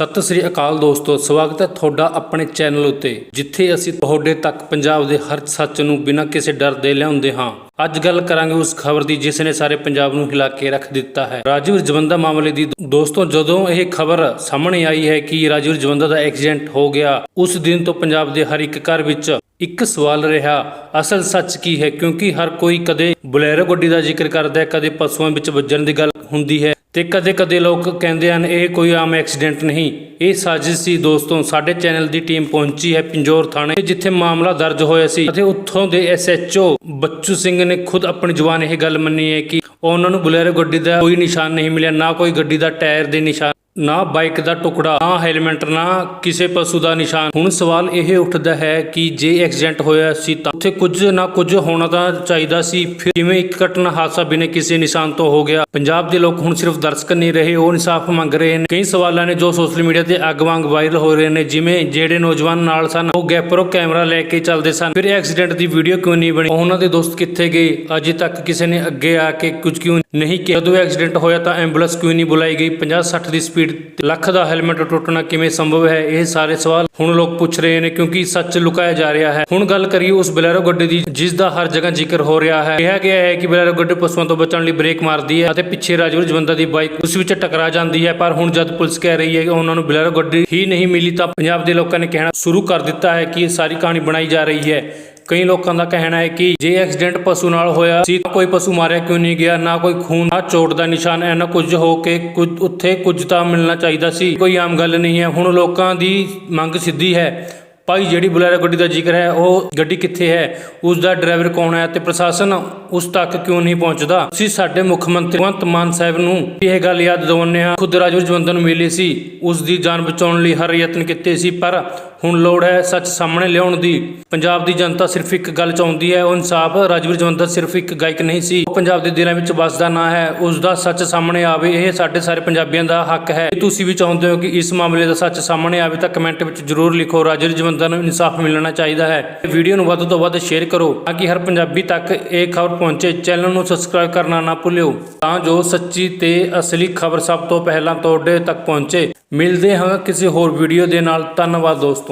ਸਤਿ ਸ੍ਰੀ ਅਕਾਲ ਦੋਸਤੋ, ਸਵਾਗਤ ਹੈ ਤੁਹਾਡਾ ਆਪਣੇ ਚੈਨਲ ਉੱਤੇ, ਜਿੱਥੇ ਅਸੀਂ ਤੁਹਾਡੇ ਤੱਕ ਪੰਜਾਬ ਦੇ ਹਰ ਸੱਚ ਨੂੰ ਬਿਨਾਂ ਕਿਸੇ ਡਰ ਦੇ ਲਿਆਉਂਦੇ ਹਾਂ। ਅੱਜ ਗੱਲ ਕਰਾਂਗੇ ਉਸ ਖਬਰ ਦੀ ਜਿਸ ਨੇ ਸਾਰੇ ਪੰਜਾਬ ਨੂੰ ਹਿਲਾ ਕੇ ਰੱਖ ਦਿੱਤਾ ਹੈ। ਰਾਜੀਵ ਜਵੰਦਾ ਮਾਮਲੇ ਦੀ ਦੋਸਤੋ, ਜਦੋਂ ਇਹ ਖਬਰ ਸਾਹਮਣੇ ਆਈ ਹੈ ਕਿ ਰਾਜੀਵ ਜਵੰਦਾ ਦਾ ਐਕਸੀਡੈਂਟ ਹੋ ਗਿਆ, ਉਸ ਦਿਨ ਤੋਂ ਪੰਜਾਬ ਦੇ ਹਰ ਇੱਕ ਘਰ ਵਿੱਚ ਇੱਕ ਸਵਾਲ ਰਿਹਾ, ਅਸਲ ਸੱਚ ਕੀ ਹੈ? ਕਿਉਂਕਿ ਹਰ ਕੋਈ ਕਦੇ ਬੁਲੇਰੋ ਗੱਡੀ ਦਾ ਜ਼ਿਕਰ ਕਰਦਾ ਹੈ, ਕਦੇ ਪਸ਼ੂਆਂ ਵਿੱਚ ਵੱਜਣ ਦੀ ਗੱਲ ਹੁੰਦੀ ਹੈ। ਤੇ ਕਦੇ-ਕਦੇ ਲੋਕ ਕਹਿੰਦੇ ਹਨ, ਇਹ ਕੋਈ ਆਮ ਐਕਸੀਡੈਂਟ ਨਹੀਂ। ਇਹ ਸਾਜ਼ਿਸ਼ ਸੀ ਦੋਸਤੋ, ਸਾਡੇ ਚੈਨਲ ਦੀ ਟੀਮ ਪਹੁੰਚੀ ਹੈ ਪਿੰਜੌਰ ਥਾਣੇ, ਜਿੱਥੇ ਮਾਮਲਾ ਦਰਜ ਹੋਇਆ ਸੀ। ਅਤੇ ਉੱਥੋਂ ਦੇ ਐਸਐਚਓ ਬੱਚੂ ਸਿੰਘ ਨੇ ਖੁਦ ਆਪਣੀ ਜ਼ੁਬਾਨ ਇਹ ਗੱਲ ਮੰਨੀ ਹੈ ਕਿ ਉਹਨਾਂ ਨੂੰ ਬੁਲੇਰੋ ਗੱਡੀ ਦਾ ਕੋਈ ਨਿਸ਼ਾਨ ਨਹੀਂ ਮਿਲਿਆ, ਨਾ ਕੋਈ ਗੱਡੀ ਦਾ ਟਾਇਰ ਦੇ ਨਿਸ਼ਾਨ ਨਾ ਬਾਈਕ ਦਾ ਟੁਕੜਾ, ਨਾ ਹੈਲਮਟ, ਨਾ ਕਿਸੇ ਪਸ਼ੂ ਦਾ ਨਿਸ਼ਾਨ। ਹੁਣ ਸਵਾਲ ਇਹ ਉੱਠਦਾ ਹੈ ਕਿ ਜੇ ਐਕਸੀਡੈਂਟ ਹੋਇਆ ਸੀ ਤਾਂ ਉੱਥੇ ਕੁਝ ਨਾ ਕੁਝ ਹੋਣਾ ਤਾਂ ਚਾਹੀਦਾ ਸੀ। ਫਿਰ ਕਿਵੇਂ ਇੱਕ ਘਟਨਾ ਹਾਦਸਾ ਬਿਨਾਂ ਕਿਸੇ ਨਿਸ਼ਾਨ ਤੋਂ ਹੋ ਗਿਆ। ਪੰਜਾਬ ਦੇ ਲੋਕ ਹੁਣ ਸਿਰਫ ਦਰਸ਼ਕ ਨਹੀਂ ਰਹੇ, ਉਹ ਇਨਸਾਫ ਮੰਗ ਰਹੇ ਨੇ। ਕਈ ਸਵਾਲਾਂ ਨੇ ਜੋ ਸੋਸ਼ਲ ਮੀਡੀਆ ਤੇ ਅੱਗ ਵਾਂਗ ਵਾਇਰਲ ਹੋ ਰਹੇ ਨੇ, ਜਿਵੇਂ ਜਿਹੜੇ ਨੌਜਵਾਨ ਨਾਲ ਸਨ, ਉਹ ਗੈਪਰੋ ਕੈਮਰਾ ਲੈ ਕੇ ਚੱਲਦੇ ਸਨ। ਫਿਰ ਐਕਸੀਡੈਂਟ ਦੀ ਵੀਡੀਓ ਕਿਉਂ ਨਹੀਂ ਬਣੀ? ਉਹਨਾਂ ਦੇ ਦੋਸਤ ਕਿੱਥੇ ਗਏ? ਅਜੇ ਤੱਕ ਕਿਸੇ ਨੇ ਅੱਗੇ ਆ ਕੇ ਕੁਝ ਕਿਉਂ ਨਹੀਂ ਕਿਹਾ? ਜਦੋਂ ਐਕਸੀਡੈਂਟ ਹੋਇਆ ਤਾਂ ਐਂਬੂਲੈਂਸ ਕਿਉਂ ਨਹੀਂ ਬੁਲਾਈ ਗਈ? 50 60 ਦੀ ਸਪੀਡ ਤੇ ਲੱਖ ਦਾ ਹੈਲਮਟ ਟੁੱਟਣਾ ਕਿਵੇਂ ਸੰਭਵ ਹੈ? ਇਹ ਸਾਰੇ ਸਵਾਲ ਹੁਣ ਲੋਕ ਪੁੱਛ ਰਹੇ ਨੇ ਕਿਉਂਕਿ ਸੱਚ ਲੁਕਾਇਆ ਜਾ ਰਿਹਾ ਹੈ। ਹੁਣ ਗੱਲ ਕਰੀਏ ਉਸ ਬਲੈਰੋ ਗੱਡੀ ਦੀ, ਜਿਸ ਦਾ ਹਰ ਜਗ੍ਹਾ ਜ਼ਿਕਰ ਹੋ ਰਿਹਾ ਹੈ। ਕਿਹਾ ਗਿਆ ਹੈ ਕਿ ਬਲੈਰੋ ਗੱਡੀ ਪਸ਼ੂਆਂ ਤੋਂ ਬਚਣ ਲਈ ਬ੍ਰੇਕ ਮਾਰਦੀ ਹੈ ਅਤੇ ਪਿੱਛੇ ਰਾਜਵੀਰ ਜਵੰਦਾ ਦੀ ਬਾਈਕ ਉਸ ਵਿੱਚ ਟਕਰਾ ਜਾਂਦੀ ਹੈ। ਪਰ ਹੁਣ ਜਦ ਪੁਲਿਸ ਕਹਿ ਰਹੀ ਹੈ ਕਿ ਉਹਨਾਂ ਨੂੰ ਬਲੈਰੋ ਗੱਡੀ ਹੀ ਨਹੀਂ ਮਿਲੀ ਤਾਂ ਪੰਜਾਬ ਦੇ ਲੋਕਾਂ ਨੇ ਕਹਿਣਾ ਸ਼ੁਰੂ ਕਰ ਦਿੱਤਾ ਹੈ ਕਿ ਇਹ ਸਾਰੀ ਕਹਾਣੀ ਬਣਾਈ ਜਾ ਰਹੀ ਹੈ। ਕਈ ਲੋਕਾਂ ਦਾ ਕਹਿਣਾ ਹੈ ਕਿ ਜੇ ਐਕਸੀਡੈਂਟ ਪਸ਼ੂ ਨਾਲ ਹੋਇਆ ਸੀ ਤਾਂ ਕੋਈ ਪਸ਼ੂ ਮਾਰਿਆ ਕਿਉਂ ਨਹੀਂ ਗਿਆ? ਨਾ ਕੋਈ ਖੂਨ, ਨਾ ਚੋਟ ਦਾ ਨਿਸ਼ਾਨ ਐਨਾ ਕੁਝ ਹੋ ਕੇ ਕੁਝ ਉੱਥੇ ਕੁਝ ਤਾਂ ਮਿਲਣਾ ਚਾਹੀਦਾ ਸੀ। ਕੋਈ ਆਮ ਗੱਲ ਨਹੀਂ ਹੈ। ਹੁਣ ਲੋਕਾਂ ਦੀ ਮੰਗ ਸਿੱਧੀ ਹੈ। ਭਾਈ, ਜਿਹੜੀ ਬੁਲੈਰੋ ਗੱਡੀ ਦਾ ਜ਼ਿਕਰ ਹੈ, ਉਹ ਗੱਡੀ ਕਿੱਥੇ ਹੈ? ਉਸ ਦਾ ਡਰਾਈਵਰ ਕੌਣ ਹੈ ਤੇ ਪ੍ਰਸ਼ਾਸਨ ਉਸ ਤੱਕ ਕਿਉਂ ਨਹੀਂ ਪਹੁੰਚਦਾ? ਅਸੀਂ ਸਾਡੇ ਮੁੱਖ ਮੰਤਰੀ ਭਗਵੰਤ ਮਾਨ ਸਾਹਿਬ ਨੂੰ ਇਹ ਗੱਲ ਯਾਦ ਦਿਵਾਉਂਦੇ ਹਾਂ। ਖੁਦ ਰਾਜਵੀਰ ਜਵੰਦਨ ਨੂੰ ਮਿਲੇ ਸੀ। ਉਸ ਦੀ ਜਾਨ ਬਚਾਉਣ ਲਈ ਹਰ ਯਤਨ ਕੀਤੇ ਸੀ, ਪਰ ਹੁਣ ਲੋੜ ਹੈ ਸੱਚ ਸਾਹਮਣੇ ਲਿਆਉਣ ਦੀ। ਪੰਜਾਬ ਦੀ ਜਨਤਾ ਸਿਰਫ ਇੱਕ ਗੱਲ ਚਾਹੁੰਦੀ ਹੈ, ਉਹ ਇਨਸਾਫ। ਰਾਜਵੀਰ ਜਵੰਦਾ ਸਿਰਫ ਇੱਕ ਗਾਇਕ ਨਹੀਂ ਸੀ। ਉਹ ਪੰਜਾਬ ਦੇ ਦਿਲਾਂ ਵਿੱਚ ਵੱਸਦਾ ਨਾਂ ਹੈ। ਉਸ ਦਾ ਸੱਚ ਸਾਹਮਣੇ ਆਵੇ, ਇਹ ਸਾਡੇ ਸਾਰੇ ਪੰਜਾਬੀਆਂ ਦਾ ਹੱਕ ਹੈ। ਜੇ ਤੁਸੀਂ ਵੀ ਚਾਹੁੰਦੇ ਹੋ ਕਿ ਇਸ ਮਾਮਲੇ ਦਾ ਸੱਚ ਸਾਹਮਣੇ ਆਵੇ, ਤਾਂ ਕਮੈਂਟ ਵਿੱਚ ਜ਼ਰੂਰ ਲਿਖੋ। ਰਾਜਵੀਰ ਜਵੰਦਾ ਨੂੰ ਇਨਸਾਫ ਮਿਲਣਾ ਚਾਹੀਦਾ ਹੈ। ਵੀਡੀਓ ਨੂੰ ਵੱਧ ਤੋਂ ਵੱਧ ਸ਼ੇਅਰ ਕਰੋ, ਤਾਂ ਕਿ ਹਰ ਪੰਜਾਬੀ ਤੱਕ ਇਹ ਖਬਰ ਪਹੁੰਚੇ। ਚੈਨਲ ਨੂੰ ਸਬਸਕ੍ਰਾਈਬ ਕਰਨਾ ਨਾ ਭੁੱਲਿਓ। ਤਾਂ ਜੋ ਸੱਚੀ ਤੇ ਅਸਲੀ ਖਬਰ ਸਭ ਤੋਂ ਪਹਿਲਾਂ ਤੁਹਾਡੇ ਤੱਕ ਪਹੁੰਚੇ। ਮਿਲਦੇ ਹਾਂ ਕਿਸੇ ਹੋਰ ਵੀਡੀਓ ਦੇ ਨਾਲ। ਧੰਨਵਾਦ ਦੋਸਤੋ।